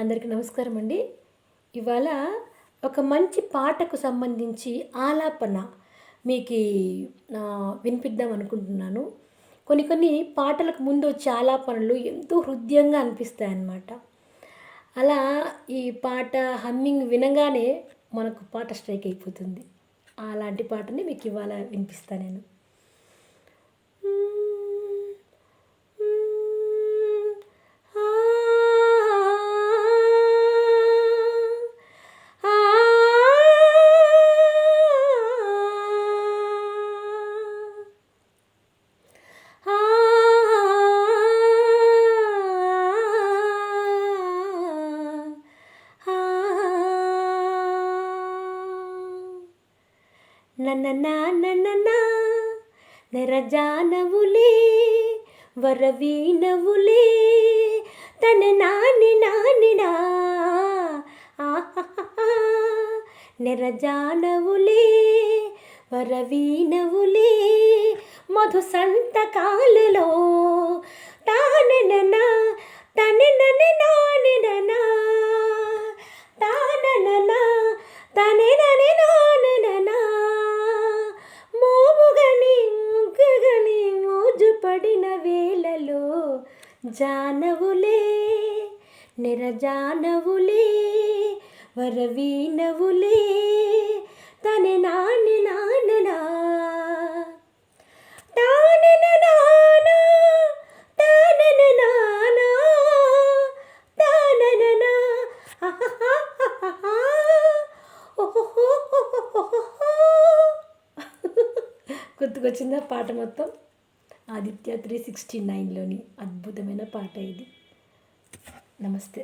అందరికీ నమస్కారం అండి. ఇవాళ ఒక మంచి పాటకు సంబంధించి ఆలాపన మీకు వినిపిద్దాం అనుకుంటున్నాను. కొన్ని కొన్ని పాటలకు ముందు వచ్చే ఆలాపనలు ఎంతో హృదయంగా అనిపిస్తాయి అన్నమాట అలా ఈ పాట హమ్మింగ్ వినగానే మనకు పాట స్ట్రైక్ అయిపోతుంది. అలాంటి పాటని మీకు ఇవాళ వినిపిస్తాను నేను. నరజానవులే వరవీనవులే తన నాని నానినా నిరజానవులే వరవీనవులే మధు సంతకాలలో మోజు పడిన వేళలో జానవులే నిరజానవులే వరవీనవులే తనె నాని నాననా నానా నానా గుర్తుకొచ్చిందా పాట మొత్తం? ఆదిత్య త్రీ సిక్స్టీ నైన్లోని అద్భుతమైన పాట ఇది. నమస్తే.